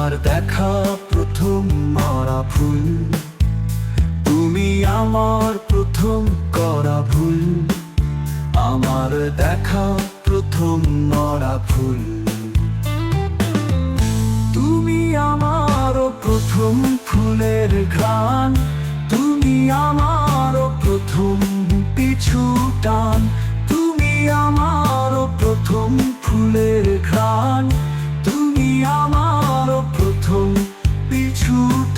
আমার দেখা প্রথম মারা ভুল। তুমি আমার প্রথম করা ভুল। আমার দেখা প্রথম মারা ভুল। তুমি আমার প্রথম ফুলের ঘ্রাণ। তুমি আমার প্রথম পিছু টান। তুমি আমার প্রথম ফুলের ঘ্রাণ। তুমি আমার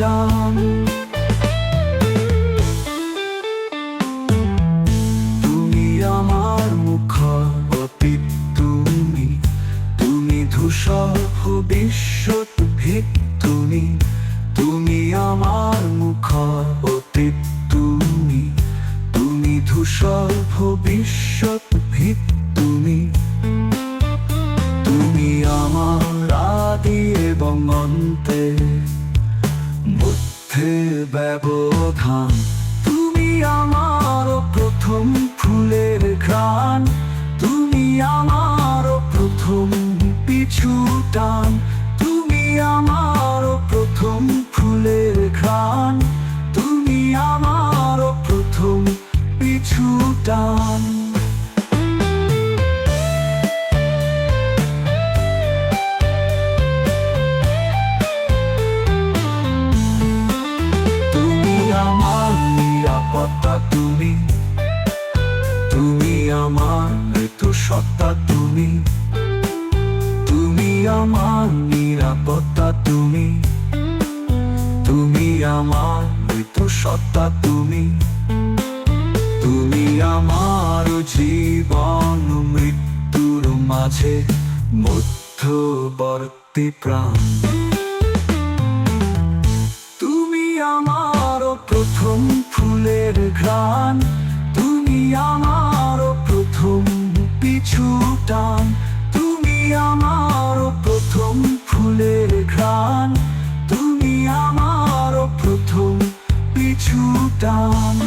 টান তুমি আমার মুখর অতীত তুমি। তুমি ধূসর ভবিষ্যৎ ভিত তুমি। তুমি আমার মুখর অতীত তুমি। তুমি ধূসর ভবিষ্যৎ ভিত তুমি। তুমি আমার আদি এবং অন্তে। মধ্যে ব্যবধান। তুমি আমার প্রথম ফুলের ঘ্রাণ। তুমি আমার প্রথম পিছু টান। তুমি আমার প্রথম ফুলের ঘ্রাণ। তুমি আমার প্রথম পিছু টান। সত্তা তুমি। তুমি আমার নিরাপত্তা তুমি। তুমি আমার মৃত্যু সত্তা তুমি। তুমি আমার জীবন মৃত্যুর মাঝে মধ্যবর্তী প্রাণ। তুমি আমার প্রথম ফুলের ঘ্রাণ। তুমি আমার টান। তুমি আমার প্রথম ফুলের ঘ্রাণ। তুমি আমার প্রথম পিছু টান।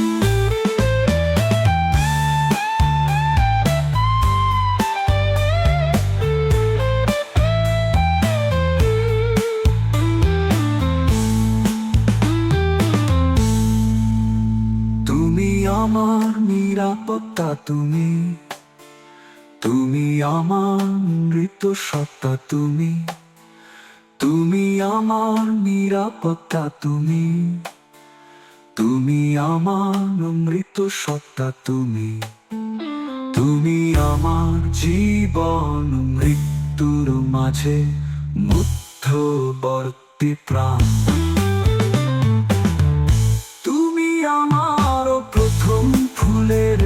আমার নিরাপত্তা তুমি। তুমি আমার মৃত সত্তা তুমি। তুমি আমার নিরাপত্তা তুমি। তুমি আমার মৃত সত্তা তুমি। তুমি আমার জীবন মৃত্যুর মাঝে মধ্যবর্তী প্রাণ। তুমি আমার প্রথম ফুলের